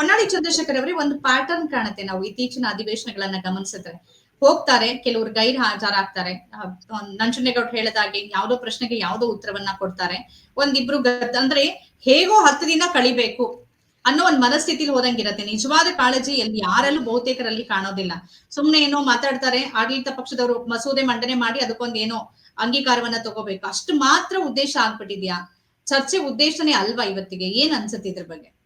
ಹೊನ್ನಾಳಿ ಚಂದ್ರಶೇಖರ್ ಅವರೇ ಒಂದು ಪ್ಯಾಟರ್ನ್ ಕಾಣುತ್ತೆ ನಾವು ಇತ್ತೀಚಿನ ಅಧಿವೇಶನಗಳನ್ನ ಗಮನಿಸಿದ್ರೆ. ಹೋಗ್ತಾರೆ ಕೆಲವರು ಗೈರ್ ಹಾಜರಾಗ್ತಾರೆ. ಅಹ್, ನಂಜುಂಡೇಗೌಡ ಹೇಳದಾಗೆ ಯಾವ್ದೋ ಪ್ರಶ್ನೆಗೆ ಯಾವ್ದೋ ಉತ್ತರವನ್ನ ಕೊಡ್ತಾರೆ. ಒಂದಿಬ್ರು ಅಂದ್ರೆ ಹೇಗೋ ಹತ್ತು ದಿನ ಕಳಿಬೇಕು ಅನ್ನೋ ಒಂದ್ ಮನಸ್ಥಿತಿಲಿ ಹೋದಂಗಿರತ್ತೆ. ನಿಜವಾದ ಕಾಳಜಿ ಎಲ್ಲಿ ಯಾರಲ್ಲೂ ಬಹುತೇಕರಲ್ಲಿ ಕಾಣೋದಿಲ್ಲ. ಸುಮ್ನೆ ಏನೋ ಮಾತಾಡ್ತಾರೆ ಆಡಳಿತ ಪಕ್ಷದವರು ಮಸೂದೆ ಮಂಡನೆ ಮಾಡಿ ಅದಕ್ಕೊಂದ್ ಏನೋ ಅಂಗೀಕಾರವನ್ನ ತಗೋಬೇಕು. ಅಷ್ಟು ಮಾತ್ರ ಉದ್ದೇಶ ಆಗ್ಬಿಟ್ಟಿದ್ಯಾ? ಚರ್ಚೆ ಉದ್ದೇಶನೇ ಅಲ್ವಾ ಇವತ್ತಿಗೆ? ಏನ್ ಅನ್ಸುತ್ತೆ ಇದ್ರ ಬಗ್ಗೆ?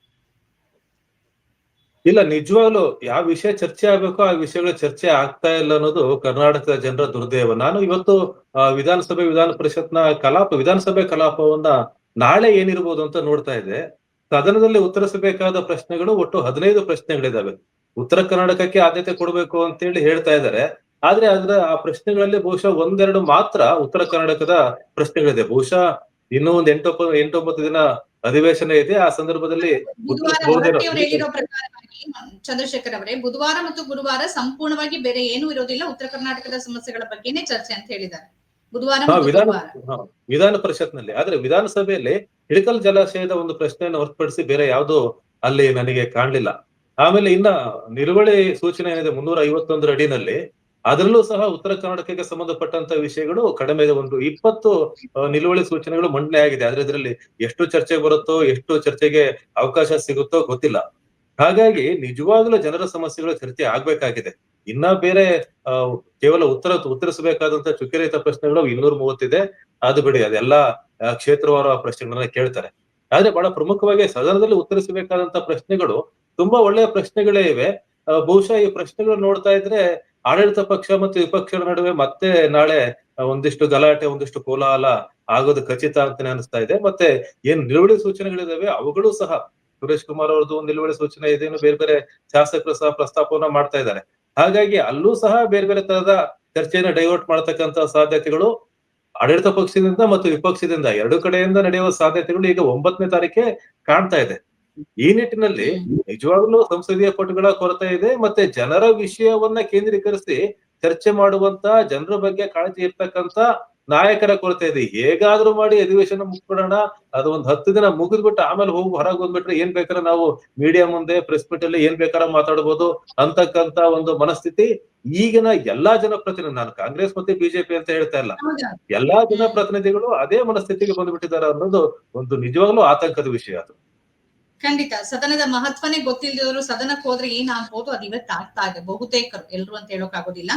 ಇಲ್ಲ ನಿಜವಾಗ್ಲು ಯಾವ ವಿಷಯ ಚರ್ಚೆ ಆಗ್ಬೇಕೋ ಆ ವಿಷಯಗಳು ಚರ್ಚೆ ಆಗ್ತಾ ಇಲ್ಲ ಅನ್ನೋದು ಕರ್ನಾಟಕದ ಜನರ ದುರ್ದೈವ. ನಾನು ಇವತ್ತು ಆ, ವಿಧಾನಸಭೆ ವಿಧಾನ ಪರಿಷತ್ನ ಕಲಾಪ ವಿಧಾನಸಭೆ ಕಲಾಪವನ್ನ ನಾಳೆ ಏನಿರ್ಬೋದು ಅಂತ ನೋಡ್ತಾ ಇದ್ದೆ. ಸದನದಲ್ಲಿ ಉತ್ತರಿಸಬೇಕಾದ ಪ್ರಶ್ನೆಗಳು ಒಟ್ಟು ಹದಿನೈದು ಪ್ರಶ್ನೆಗಳಿದಾವೆ. ಉತ್ತರ ಕರ್ನಾಟಕಕ್ಕೆ ಆದ್ಯತೆ ಕೊಡಬೇಕು ಅಂತೇಳಿ ಹೇಳ್ತಾ ಇದ್ದಾರೆ. ಆದ್ರೆ ಅದರ ಆ ಪ್ರಶ್ನೆಗಳಲ್ಲಿ ಬಹುಶಃ ಒಂದೆರಡು ಮಾತ್ರ ಉತ್ತರ ಕರ್ನಾಟಕದ ಪ್ರಶ್ನೆಗಳಿದೆ. ಬಹುಶಃ ಇನ್ನೂ ಒಂದ್ ಎಂಟೊಂಬತ್ತು ಎಂಟೊಂಬತ್ತು ದಿನ ಅಧಿವೇಶನ ಇದೆ. ಆ ಸಂದರ್ಭದಲ್ಲಿ ಚಂದ್ರಶೇಖರ್ ಅವರೇ ಬುಧವಾರ ಮತ್ತು ಗುರುವಾರ ಸಂಪೂರ್ಣವಾಗಿ ಬೇರೆ ಏನೂ ಇರೋದಿಲ್ಲ. ಉತ್ತರ ಕರ್ನಾಟಕದ ಸಮಸ್ಯೆಗಳ ಬಗ್ಗೆನೇ ಚರ್ಚೆ ಅಂತ ಹೇಳಿದ್ದಾರೆ. ಬುಧವಾರ ವಿಧಾನ ಪರಿಷತ್ನಲ್ಲಿ. ಆದ್ರೆ ವಿಧಾನಸಭೆಯಲ್ಲಿ ಹಿಡಕಲ್ ಜಲಾಶಯದ ಒಂದು ಪ್ರಶ್ನೆಯನ್ನು ಹೊರತುಪಡಿಸಿ ಬೇರೆ ಯಾವುದು ಅಲ್ಲಿ ನನಗೆ ಕಾಣಲಿಲ್ಲ. ಆಮೇಲೆ ಇನ್ನ ನಿಲುವಳಿ ಸೂಚನೆ ಏನಿದೆ ಮುನ್ನೂರ ಐವತ್ತೊಂದರ ಅಡಿನಲ್ಲಿ ಅದರಲ್ಲೂ ಸಹ ಉತ್ತರ ಕರ್ನಾಟಕಕ್ಕೆ ಸಂಬಂಧಪಟ್ಟಂತ ವಿಷಯಗಳು ಕಡಿಮೆ ಇದೆ. ಒಂದು ಇಪ್ಪತ್ತು ನಿಲುವಳಿ ಸೂಚನೆಗಳು ಮಂಡನೆ ಆಗಿದೆ. ಆದ್ರೆ ಇದರಲ್ಲಿ ಎಷ್ಟು ಚರ್ಚೆ ಬರುತ್ತೋ ಎಷ್ಟು ಚರ್ಚೆಗೆ ಅವಕಾಶ ಸಿಗುತ್ತೋ ಗೊತ್ತಿಲ್ಲ. ಹಾಗಾಗಿ ನಿಜವಾಗ್ಲೂ ಜನರ ಸಮಸ್ಯೆಗಳ ಚರ್ಚೆ ಆಗ್ಬೇಕಾಗಿದೆ. ಇನ್ನ ಬೇರೆ ಕೇವಲ ಉತ್ತರ ಉತ್ತರಿಸಬೇಕಾದಂತ ಚುಕ್ಕಿರಹಿತ ಪ್ರಶ್ನೆಗಳು ಇನ್ನೂರ ಮೂವತ್ತಿದೆ. ಅದು ಬಿಡಿ ಅದೆಲ್ಲ ಆ, ಕ್ಷೇತ್ರವಾರ ಪ್ರಶ್ನೆಗಳನ್ನ ಕೇಳ್ತಾರೆ. ಆದ್ರೆ ಬಹಳ ಪ್ರಮುಖವಾಗಿ ಸದನದಲ್ಲಿ ಉತ್ತರಿಸಬೇಕಾದಂತ ಪ್ರಶ್ನೆಗಳು ತುಂಬಾ ಒಳ್ಳೆಯ ಪ್ರಶ್ನೆಗಳೇ ಇವೆ. ಆ, ಬಹುಶಃ ಈ ಪ್ರಶ್ನೆಗಳು ನೋಡ್ತಾ ಇದ್ರೆ ಆಡಳಿತ ಪಕ್ಷ ಮತ್ತು ವಿಪಕ್ಷಗಳ ನಡುವೆ ಮತ್ತೆ ನಾಳೆ ಒಂದಿಷ್ಟು ಗಲಾಟೆ ಒಂದಿಷ್ಟು ಕೋಲಾಹಲ ಆಗೋದು ಖಚಿತ ಅಂತಾನೆ ಅನಿಸ್ತಾ ಇದೆ. ಮತ್ತೆ ಏನ್ ನಿಲುವಳಿ ಸೂಚನೆಗಳಿದಾವೆ? ಅವುಗಳು ಸಹ ಸುರೇಶ್ ಕುಮಾರ್ ಅವ್ರದ್ದು ನಿಲುವಳಿ ಸೂಚನೆ ಇದೇನು ಬೇರೆ ಬೇರೆ ಶಾಸಕರು ಸಹ ಪ್ರಸ್ತಾಪವನ್ನ ಮಾಡ್ತಾ ಇದ್ದಾರೆ. ಹಾಗಾಗಿ ಅಲ್ಲೂ ಸಹ ಬೇರೆ ಬೇರೆ ತರದ ಚರ್ಚೆಯನ್ನು ಡೈವರ್ಟ್ ಮಾಡತಕ್ಕಂತ ಸಾಧ್ಯತೆಗಳು ಆಡಳಿತ ಪಕ್ಷದಿಂದ ಮತ್ತು ವಿಪಕ್ಷದಿಂದ ಎರಡು ಕಡೆಯಿಂದ ನಡೆಯುವ ಸಾಧ್ಯತೆಗಳು ಈಗ ಒಂಬತ್ತನೇ ತಾರೀಕೆ ಕಾಣ್ತಾ ಇದೆ. ಈ ನಿಟ್ಟಿನಲ್ಲಿ ನಿಜವಾಗ್ಲೂ ಸಂಸದೀಯ ಪಟುಗಳ ಕೊರತೆ ಇದೆ ಮತ್ತೆ ಜನರ ವಿಷಯವನ್ನ ಕೇಂದ್ರೀಕರಿಸಿ ಚರ್ಚೆ ಮಾಡುವಂತ ಜನರ ಬಗ್ಗೆ ಕಾಳಜಿ ಇರ್ತಕ್ಕಂತ ನಾಯಕರ ಕೊರತೆ ಇದೆ. ಹೇಗಾದ್ರೂ ಮಾಡಿ ಅಧಿವೇಶನ ಮುಗ್ಬಿಡೋಣ ಅದು ಒಂದ್ ಹತ್ತು ದಿನ ಮುಗಿದ್ಬಿಟ್ಟು ಆಮೇಲೆ ಹೋಗಿ ಹೊರಗೆ ಬಂದ್ಬಿಟ್ರೆ ಏನ್ ಬೇಕಾದ್ರೆ ನಾವು ಮೀಡಿಯಾ ಮುಂದೆ ಪ್ರೆಸ್ ಮೀಟ್ ಅಲ್ಲಿ ಏನ್ ಬೇಕಾದ್ರೆ ಮಾತಾಡ್ಬೋದು ಅಂತಕ್ಕಂತ ಒಂದು ಮನಸ್ಥಿತಿ. ಈಗಿನ ಎಲ್ಲಾ ಜನಪ್ರತಿನಿಧಿ ನಾನು ಕಾಂಗ್ರೆಸ್ ಮತ್ತೆ ಬಿಜೆಪಿ ಅಂತ ಹೇಳ್ತಾ ಇಲ್ಲ? ಎಲ್ಲಾ ಜನಪ್ರತಿನಿಧಿಗಳು ಅದೇ ಮನಸ್ಥಿತಿಗೆ ಬಂದ್ಬಿಟ್ಟಿದ್ದಾರೆ ಅನ್ನೋದು ಒಂದು ನಿಜವಾಗ್ಲೂ ಆತಂಕದ ವಿಷಯ ಅದು. ಖಂಡಿತ. ಸದನದ ಮಹತ್ವನೇ ಗೊತ್ತಿಲ್ಲದವರು ಸದನಕ್ಕೆ ಹೋದ್ರೆ ಏನಾಗ್ಬೋದು? ಅದು ಇವತ್ತು ಆಗ್ತಾ ಇದೆ. ಬಹುತೇಕರು ಎಲ್ರು ಅಂತ ಹೇಳೋಕ್ ಆಗೋದಿಲ್ಲ